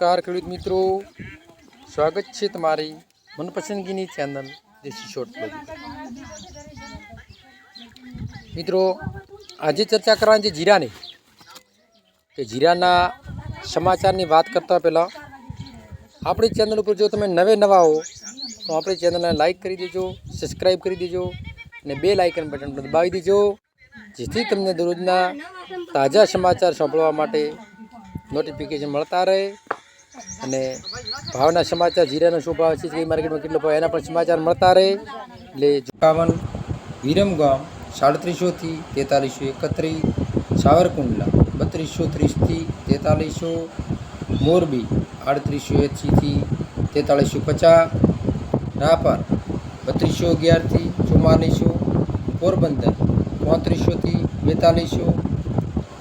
નમસ્કાર, ખેડૂત મિત્રો. સ્વાગત છે તમારી મનપસંદગીની ચેનલ દેશી શોર્ટ મિત્રો, આજે ચર્ચા કરવાની છે જીરાની. કે જીરાના સમાચારની વાત કરતા પહેલાં, આપણી ચેનલ ઉપર જો તમે નવે નવા હો, તો આપણી ચેનલને લાઈક કરી દેજો સબસ્ક્રાઈબ કરી દેજો, અને બે લાઇકન બટન દબાવી દેજો, જેથી તમને દરરોજના તાજા સમાચાર સાંભળવા માટે નોટિફિકેશન મળતા રહે અને ભાવના સમાચાર જીરાનો શું ભાવ છે માર્કેટમાં કેટલો ભાવ એના પણ સમાચાર મળતા રહે. એટલે જોકાવન વિરમગામ સાડત્રીસોથી તેતાલીસો એકત્રીસ, સાવરકુંડલા, બત્રીસો ત્રીસથી તેતાલીસો, મોરબી, આડત્રીસો એંસીથી તેતાલીસો પચાસ, રાપર, બત્રીસો અગિયારથી ચુમ્માલીસો, પોરબંદર, પાંત્રીસોથી બેતાલીસો,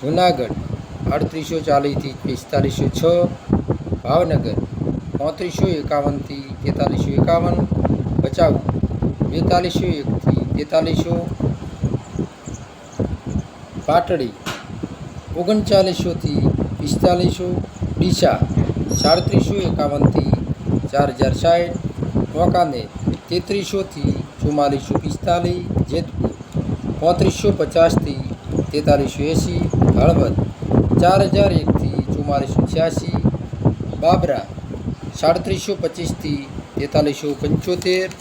જુનાગઢ, આડત્રીસો ચાલીસથી પિસ્તાલીસો છ ભાવનગર પાંત્રીસો એકાવનથી તેતાલીસો એકાવન ભચાઉ બેતાલીસો એકથી તેતાલીસો, પાટડી ઓગણચાલીસોથી પિસ્તાલીસો, ડીસા સાડત્રીસો એકાવનથી ચાર હજાર સાઠ, વાંકાનેર તેત્રીસોથી ચુમ્માલીસો પિસ્તાલીસ, જેતપુર પાંત્રીસો પચાસથી તેતાલીસો એંસી, હળવદ ચાર હજાર એકથી ચુમ્માલીસો છ્યાસી બાબરા, સાડત્રીસો પચીસથી તેતાલીસો પંચોતેર,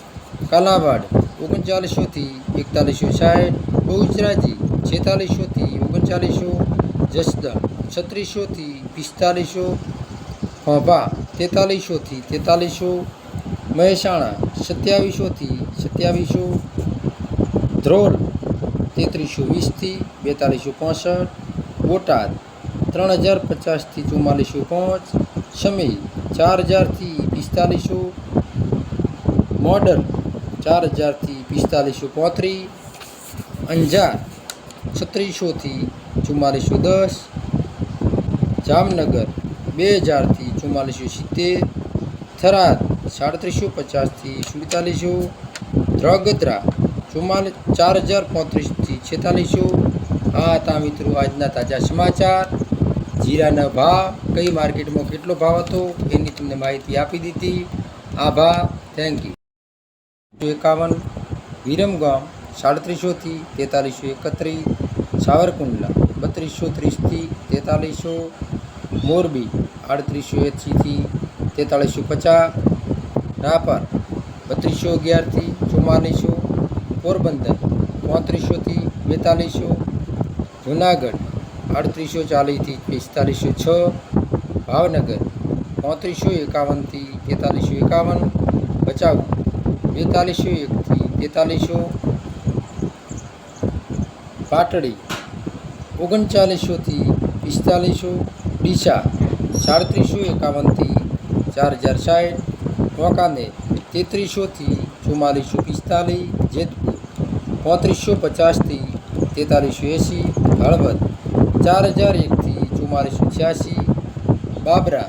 કાલાવાડ, ઓગણચાલીસોથી એકતાલીસો સાઠ, બહુચરાજી, છેતાલીસોથી ઓગણચાલીસો, જસદણ, છત્રીસોથી પિસ્તાલીસો, ભાભા, તેતાલીસોથી તેતાલીસો, મહેસાણા, સત્યાવીસોથી સત્યાવીસો, ધ્રોલ, તેત્રીસો વીસથી બેતાલીસો પાંસઠ, બોટાદ, ત્રણ હજાર પચાસથી ચુમ્માલીસો પાંચ સમી ચાર હજારથી પિસ્તાલીસો મોડલ ચાર હજારથી પિસ્તાલીસો પાંત્રીસ અંજાર છત્રીસોથી ચુમ્માલીસો દસ, જામનગર બે હજારથી ચુમ્માલીસો સિત્તેર, થરાદ સાડત્રીસો પચાસથી સુડતાલીસો, ધ્રોગધ્રા ચુમ્માલીસ ચાર હજાર પાંત્રીસથી છેતાલીસો. આ હતા મિત્રો, આજના તાજા સમાચાર. જીરાના ભાવ, કઈ માર્કેટમાં કેટલો ભાવ હતો એની તમને માહિતી આપી દીધી. આભા થેન્ક યુ એકાવન વિરમગામ સાડત્રીસોથી તેતાલીસો એકત્રીસ, સાવરકુંડલા, બત્રીસો ત્રીસથી તેતાલીસો, મોરબી, આડત્રીસો એંસીથી તેતાલીસો પચાસ, રાપર, બત્રીસો અગિયારથી ચુમ્માલીસો, પોરબંદર પાંત્રીસોથી બેતાલીસો, જુનાગઢ આડત્રીસો ચાલીસથી પિસ્તાલીસો છ, ભાવનગર પાંત્રીસો એકાવનથી તેતાલીસો એકાવન, ભચાઉ બેતાલીસો એકથી તેતાલીસો, પાટડી ઓગણચાલીસોથી પિસ્તાલીસો, ડીસા સાડત્રીસો એકાવનથી ચાર હજાર સાઠ, વાંકાનેર તેત્રીસોથી ચુમ્માલીસો પિસ્તાલીસ, જેતપુર પાંત્રીસો પચાસથી તેતાલીસો એંસી, હળવદ ચાર હજાર એકથી ચુમ્માલીસો છ્યાસી, બાબરા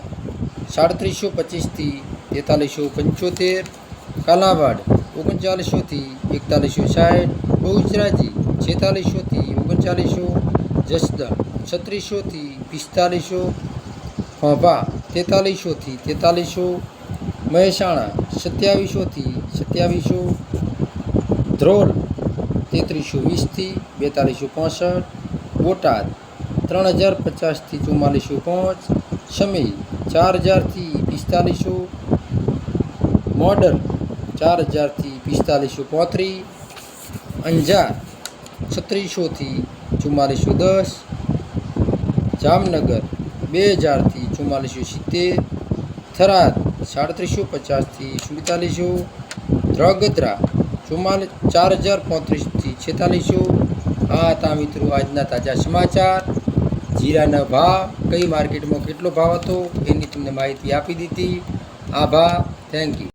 સાડત્રીસો પચીસથી તેતાલીસો પંચોતેર, કાલાવાડ ઓગણચાલીસોથી એકતાલીસો સાઠ, બહુચરાજી છેતાલીસોથી ઓગણચાલીસો, જસદણ છત્રીસોથી પિસ્તાલીસો ખોભા તેતાલીસોથી તેતાલીસો, મહેસાણા સત્યાવીસોથી સત્યાવીસો, ધ્રોલ તેત્રીસો વીસથી બેતાલીસો પાંસઠ, બોટાદ ત્રણ હજાર પચાસથી ચુમ્માલીસો પાંચ સમય ચાર હજારથી પિસ્તાલીસો, મોડલ ચાર હજારથી પિસ્તાલીસો પાંત્રીસ અંજાર છત્રીસોથી ચુમ્માલીસો દસ, જામનગર બે હજારથી ચુમ્માલીસો સિત્તેર, થરાદ સાડત્રીસો પચાસથી સુડતાલીસો, ધ્રોગધ્રા ચુમ્માલીસ ચાર હજાર પાંત્રીસથી છેતાલીસો. આ હતા મિત્રો, આજના તાજા સમાચાર. જીરાના ભાવ કઈ માર્કેટમાં કેટલો ભાવ હતો, એની તમને માહિતી આપી દીધી. આભાર થેન્ક યુ